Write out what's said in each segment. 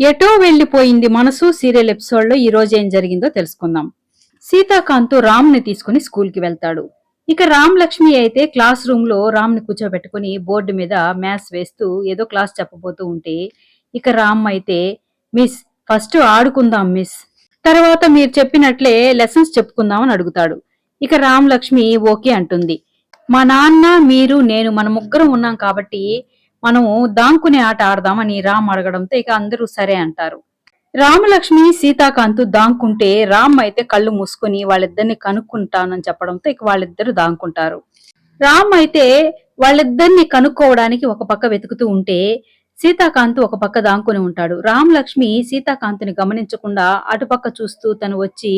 ఎటో వెళ్ళిపోయింది మనసు సీరియల్ ఎపిసోడ్లో ఈ రోజు ఏం జరిగిందో తెలుసుకుందాం. సీతాకాంత్ రామ్ని తీసుకుని స్కూల్కి వెళ్తాడు. ఇక రామ్ లక్ష్మి అయితే క్లాస్ రూమ్లో రామ్ని కూర్చోబెట్టుకుని బోర్డు మీద మ్యాథ్స్ వేస్తూ ఏదో క్లాస్ చెప్పబోతూ ఉంటే ఇక రామ్ అయితే మిస్ ఫస్ట్ ఆడుకుందాం మిస్. తర్వాత మీరు చెప్పినట్లే లెసన్స్ చెప్పుకుందామని అడుగుతాడు. ఇక రామ్ లక్ష్మి ఓకే అంటుంది. మా నాన్న మీరు నేను మన ముగ్గురం ఉన్నాం కాబట్టి మనము దాంకునే ఆట ఆడదామని రామ్ అడగడంతో ఇక అందరూ సరే అంటారు. రామలక్ష్మి సీతాకాంత్ దాంకుంటే రామ్ అయితే కళ్ళు మూసుకుని వాళ్ళిద్దరిని కనుక్కుంటానని చెప్పడంతో ఇక వాళ్ళిద్దరు దాంకుంటారు. రామ్ అయితే వాళ్ళిద్దరిని కనుక్కోవడానికి ఒక పక్క వెతుకుతూ ఉంటే సీతాకాంత్ ఒక పక్క దాంకుని ఉంటాడు. రామలక్ష్మి సీతాకాంత్ని గమనించకుండా అటుపక్క చూస్తూ తను వచ్చి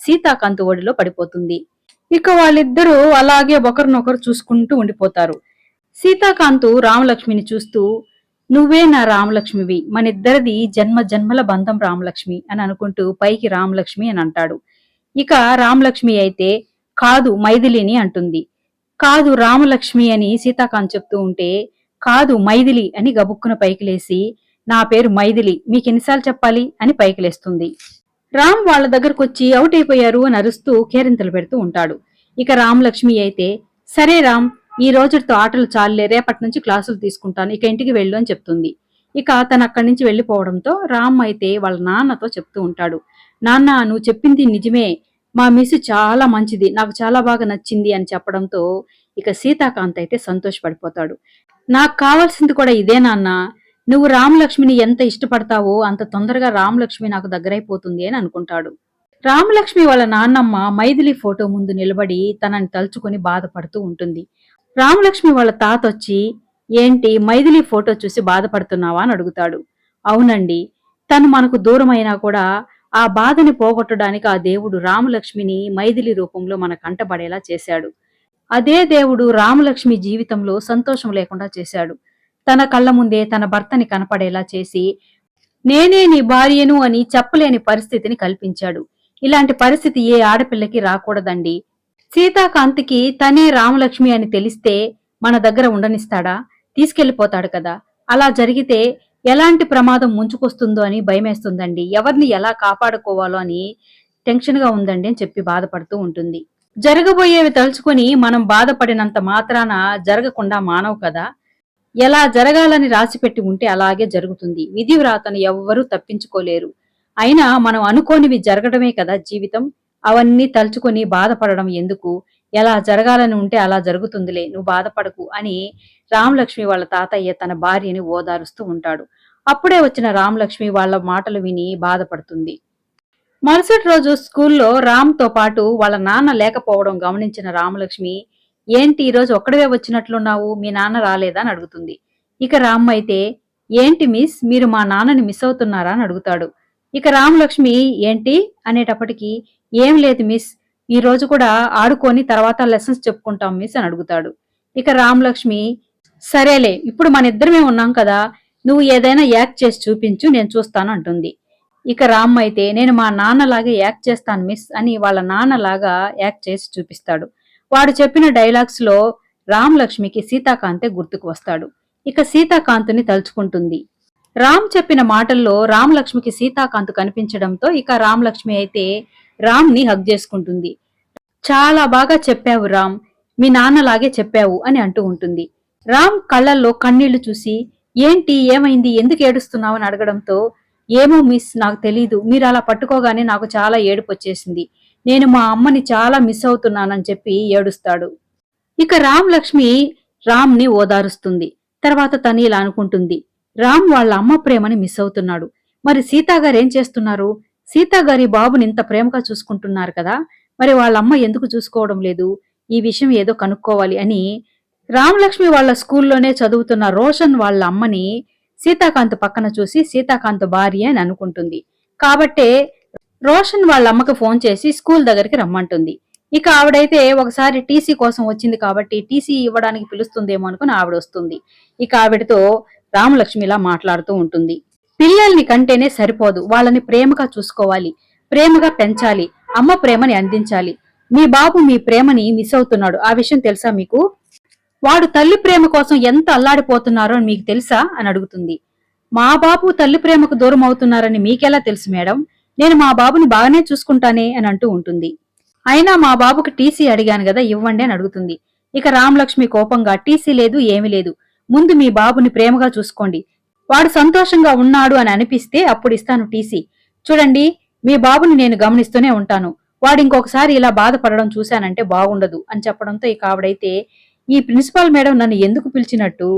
సీతాకాంత్ ఒడిలో పడిపోతుంది. ఇక వాళ్ళిద్దరూ అలాగే ఒకరినొకరు చూసుకుంటూ ఉండిపోతారు. సీతాకాంతు రామలక్ష్మిని చూస్తూ నువ్వే నా రామలక్ష్మివి మనిద్దరిది జన్మ జన్మల బంధం రామలక్ష్మి అని అనుకుంటూ పైకి రామలక్ష్మి అని అంటాడు. ఇక రామలక్ష్మి అయితే కాదు మైథిలిని అంటుంది. కాదు రామలక్ష్మి అని సీతాకాంత్ చెప్తూ ఉంటే కాదు మైథిలి అని గబుక్కున పైకి లేసి నా పేరు మైథిలి మీకెన్నిసార్లు చెప్పాలి? అని పైకి లేస్తుంది. రామ్ వాళ్ళ దగ్గరకు వచ్చి అవుట్ అయిపోయారు అని అరుస్తూ కేరింతలు పెడుతూ ఉంటాడు. ఇక రామలక్ష్మి అయితే సరే రామ్ ఈ రోజుతో ఆటలు చాలులే రేపటి నుంచి క్లాసులు తీసుకుంటాను ఇక ఇంటికి వెళ్ళు అని చెప్తుంది. ఇక తను అక్కడి నుంచి వెళ్ళిపోవడంతో రామ్ అయితే వాళ్ళ నాన్నతో చెప్తూ ఉంటాడు. నాన్న నువ్వు చెప్పింది నిజమే. మా మిస్ చాలా మంచిది నాకు చాలా బాగా నచ్చింది అని చెప్పడంతో ఇక సీతాకాంత్ అయితే సంతోషపడిపోతాడు. నాకు కావాల్సింది కూడా ఇదే నాన్న. నువ్వు రామలక్ష్మిని ఎంత ఇష్టపడతావో అంత తొందరగా రామలక్ష్మి నాకు దగ్గరైపోతుంది అని అనుకుంటాడు. రామలక్ష్మి వాళ్ళ నాన్నమ్మ మైథిలి ఫోటో ముందు నిలబడి తనని తలుచుకొని బాధపడుతూ ఉంటుంది. రామలక్ష్మి వాళ్ళ తాత వచ్చి ఏంటి మైథిలి ఫోటో చూసి బాధపడుతున్నావా? అని అడుగుతాడు. అవునండి. తను మనకు దూరమైనా కూడా ఆ బాధని పోగొట్టడానికి ఆ దేవుడు రామలక్ష్మిని మైథిలి రూపంలో మన కంటబడేలా చేశాడు. అదే దేవుడు రామలక్ష్మి జీవితంలో సంతోషం లేకుండా చేశాడు. తన కళ్ళ ముందే తన భర్తని కనపడేలా చేసి నేనే నీ భార్యను అని చెప్పలేని పరిస్థితిని కల్పించాడు. ఇలాంటి పరిస్థితి ఏ ఆడపిల్లకి రాకూడదండి. సీతాకాంత్కి తనే రామలక్ష్మి అని తెలిస్తే మన దగ్గర ఉండనిస్తాడా? తీసుకెళ్ళిపోతాడు కదా. అలా జరిగితే ఎలాంటి ప్రమాదం ముంచుకొస్తుందో అని భయమేస్తుందండి. ఎవరిని ఎలా కాపాడుకోవాలో అని టెన్షన్గా ఉందండి అని చెప్పి బాధపడుతూ ఉంటుంది. జరగబోయేవి తలుచుకొని మనం బాధపడినంత మాత్రాన జరగకుండా మానవు కదా. ఎలా జరగాలని రాసిపెట్టి ఉంటే అలాగే జరుగుతుంది. విధి వ్రాతను ఎవ్వరూ తప్పించుకోలేరు. అయినా మనం అనుకోనివి జరగడమే కదా జీవితం. అవన్నీ తలుచుకొని బాధపడడం ఎందుకు? ఎలా జరగాలని ఉంటే అలా జరుగుతుందిలే నువ్వు బాధపడకు అని రామలక్ష్మి వాళ్ళ తాతయ్య తన భార్యని ఓదారుస్తూ ఉంటాడు. అప్పుడే వచ్చిన రామలక్ష్మి వాళ్ళ మాటలు విని బాధపడుతుంది. మరుసటి రోజు స్కూల్లో రామ్తో పాటు వాళ్ళ నాన్న లేకపోవడం గమనించిన రామలక్ష్మి ఏంటి ఈరోజు ఒక్కడవే వచ్చినట్లున్నావు? మీ నాన్న రాలేదా? అని అడుగుతుంది. ఇక రామ్ అయితే ఏంటి మిస్? మీరు మా నాన్నని మిస్ అవుతున్నారా? అని అడుగుతాడు. ఇక రామలక్ష్మి ఏంటి? అనేటప్పటికీ ఏం లేదు మిస్ ఈ రోజు కూడా ఆడుకొని తర్వాత లెసన్స్ చెప్పుకుంటాం మిస్ అని అడుగుతాడు. ఇక రామలక్ష్మి సరేలే ఇప్పుడు మన ఇద్దరమే ఉన్నాం కదా నువ్వు ఏదైనా యాక్ట్ చేసి చూపించు నేను చూస్తాను అంటుంది. ఇక రామ్ అయితే నేను మా నాన్నలాగా యాక్ట్ చేస్తాను మిస్ అని వాళ్ళ నాన్నలాగా యాక్ట్ చేసి చూపిస్తాడు. వాడు చెప్పిన డైలాగ్స్లో రామలక్ష్మికి సీతాకాంతే గుర్తుకు వస్తాడు. ఇక సీతాకాంతుని తలుచుకుంటుంది. రామ్ చెప్పిన మాటల్లో రామలక్ష్మికి సీతాకాంత్ కనిపించడంతో ఇక రామలక్ష్మి అయితే రామ్ని హగ్ చేసుకుంటుంది. చాలా బాగా చెప్పావు రామ్ మీ నాన్నలాగే చెప్పావు అని అంటూ ఉంటుంది. రామ్ కళ్ళల్లో కన్నీళ్ళు చూసి ఏంటి ఏమైంది ఎందుకు ఏడుస్తున్నావు అని అడగడంతో ఏమో మిస్ నాకు తెలీదు మీరు అలా పట్టుకోగానే నాకు చాలా ఏడుపు వచ్చేసింది. నేను మా అమ్మని చాలా మిస్ అవుతున్నానని చెప్పి ఏడుస్తాడు. ఇక రామ్ లక్ష్మి రామ్ని ఓదారుస్తుంది. తర్వాత తను ఇలా అనుకుంటుంది. రామ్ వాళ్ళ అమ్మ ప్రేమని మిస్ అవుతున్నాడు. మరి సీతాగారు ఏం చేస్తున్నారు? సీతాగారి బాబుని ఇంత ప్రేమగా చూసుకుంటున్నారు కదా మరి వాళ్ళ అమ్మ ఎందుకు చూసుకోవడం లేదు? ఈ విషయం ఏదో కనుక్కోవాలి అని రామలక్ష్మి వాళ్ళ స్కూల్లోనే చదువుతున్న రోషన్ వాళ్ళ అమ్మని సీతాకాంత్ పక్కన చూసి సీతాకాంత్ భార్య అని అనుకుంటుంది. కాబట్టే రోషన్ వాళ్ళ అమ్మకి ఫోన్ చేసి స్కూల్ దగ్గరికి రమ్మంటుంది. ఇక ఆవిడైతే ఒకసారి టీసీ కోసం వచ్చింది కాబట్టి టీసీ ఇవ్వడానికి పిలుస్తుందేమో అనుకుని ఆవిడ వస్తుంది. ఇక ఆవిడతో రామలక్ష్మి ఇలా మాట్లాడుతూ ఉంటుంది. పిల్లల్ని కంటేనే సరిపోదు. వాళ్ళని ప్రేమగా చూసుకోవాలి. ప్రేమగా పెంచాలి. అమ్మ ప్రేమని అందించాలి. మీ బాబు మీ ప్రేమని మిస్ అవుతున్నాడు. ఆ విషయం తెలుసా మీకు? వాడు తల్లి ప్రేమ కోసం ఎంత అల్లాడిపోతున్నారో అని మీకు తెలుసా? అని అడుగుతుంది. మా బాబు తల్లి ప్రేమకు దూరం అవుతున్నారని మీకెలా తెలుసు మేడం? నేను మా బాబుని బాగానే చూసుకుంటానే అని అంటూ ఉంటుంది. అయినా మా బాబుకి టీసీ అడిగాను కదా ఇవ్వండి అని అడుగుతుంది. ఇక రామలక్ష్మి కోపంగా టీసీ లేదు ఏమీ లేదు. ముందు మీ బాబుని ప్రేమగా చూసుకోండి. వాడు సంతోషంగా ఉన్నాడు అని అనిపిస్తే అప్పుడు ఇస్తాను టీసీ. చూడండి మీ బాబుని నేను గమనిస్తూనే ఉంటాను. వాడు ఇంకొకసారి ఇలా బాధపడడం చూశానంటే బాగుండదు అని చెప్పడంతో ఇక ఆవిడైతే ఈ ప్రిన్సిపాల్ మేడం నన్ను ఎందుకు పిలిచినట్టు?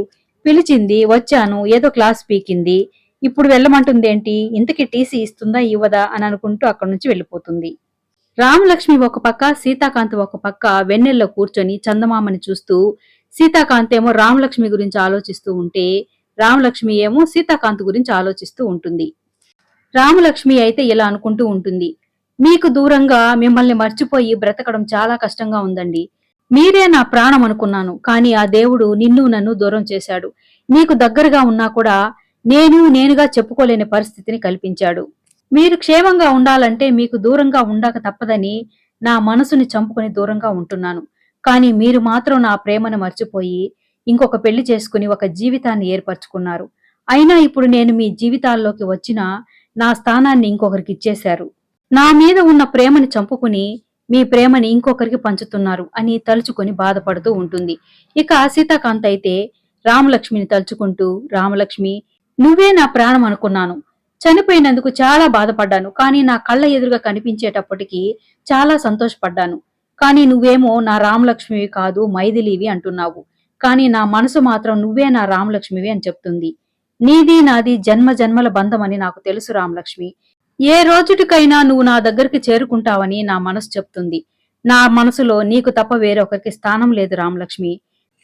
పిలిచింది వచ్చాను ఏదో క్లాస్ పీకింది. ఇప్పుడు వెళ్ళమంటుంది ఏంటి ఇంతకీ టీసీ ఇస్తుందా ఇవ్వదా అని అనుకుంటూ అక్కడి నుంచి వెళ్ళిపోతుంది. రామలక్ష్మి ఒక పక్క సీతాకాంత్ ఒక పక్క వెన్నెల్లో కూర్చొని చందమామని చూస్తూ సీతాకాంత్ ఏమో రామలక్ష్మి గురించి ఆలోచిస్తూ ఉంటే రామలక్ష్మి ఏమో సీతాకాంత్ గురించి ఆలోచిస్తూ ఉంటుంది. రామలక్ష్మి అయితే ఇలా అనుకుంటూ ఉంటుంది. మీకు దూరంగా మిమ్మల్ని మర్చిపోయి బ్రతకడం చాలా కష్టంగా ఉందండి. మీరే నా ప్రాణం అనుకున్నాను కానీ ఆ దేవుడు నిన్ను నన్ను దూరం చేశాడు. నీకు దగ్గరగా ఉన్నా కూడా నేను నేనుగా చెప్పుకోలేని పరిస్థితిని కల్పించాడు. మీరు క్షేమంగా ఉండాలంటే మీకు దూరంగా ఉండక తప్పదని నా మనసుని చంపుకుని దూరంగా ఉంటున్నాను. కానీ మీరు మాత్రం నా ప్రేమను మర్చిపోయి ఇంకొక పెళ్ళి చేసుకుని ఒక జీవితాన్ని ఏర్పరచుకున్నారు. అయినా ఇప్పుడు నేను మీ జీవితాల్లోకి వచ్చినా నా స్థానాన్ని ఇంకొకరికి ఇచ్చేశారు. నా మీద ఉన్న ప్రేమని చంపుకుని మీ ప్రేమని ఇంకొకరికి పంచుతున్నారు అని తలుచుకొని బాధపడుతూ ఉంటుంది. ఇక సీతాకాంత్ అయితే రామలక్ష్మిని తలుచుకుంటూ రామలక్ష్మి నువ్వే నా ప్రాణం అనుకున్నాను. చనిపోయినందుకు చాలా బాధపడ్డాను. కానీ నా కళ్ళ ఎదురుగా కనిపించేటప్పటికీ చాలా సంతోషపడ్డాను. కానీ నువ్వేమో నా రామలక్ష్మివి కాదు మైథిలివి అంటున్నావు. కానీ నా మనసు మాత్రం నువ్వే నా రామలక్ష్మివి అని చెప్తుంది. నీది నాది జన్మ జన్మల బంధమని నాకు తెలుసు రామలక్ష్మి. ఏ రోజుటికైనా నువ్వు నా దగ్గరికి చేరుకుంటావని నా మనసు చెప్తుంది. నా మనసులో నీకు తప్ప వేరొకరికి స్థానం లేదు రామలక్ష్మి.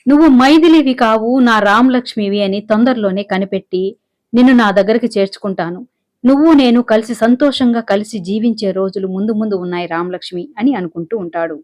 నువ్వు మైథిలివి కావు నా రామలక్ష్మివి అని తొందరలోనే కనిపెట్టి నిన్ను నా దగ్గరికి చేర్చుకుంటాను. నువ్వు నేను కలిసి సంతోషంగా కలిసి జీవించే రోజులు ముందు ముందు ఉన్నాయి రామలక్ష్మి అని అనుకుంటూ ఉంటాడు.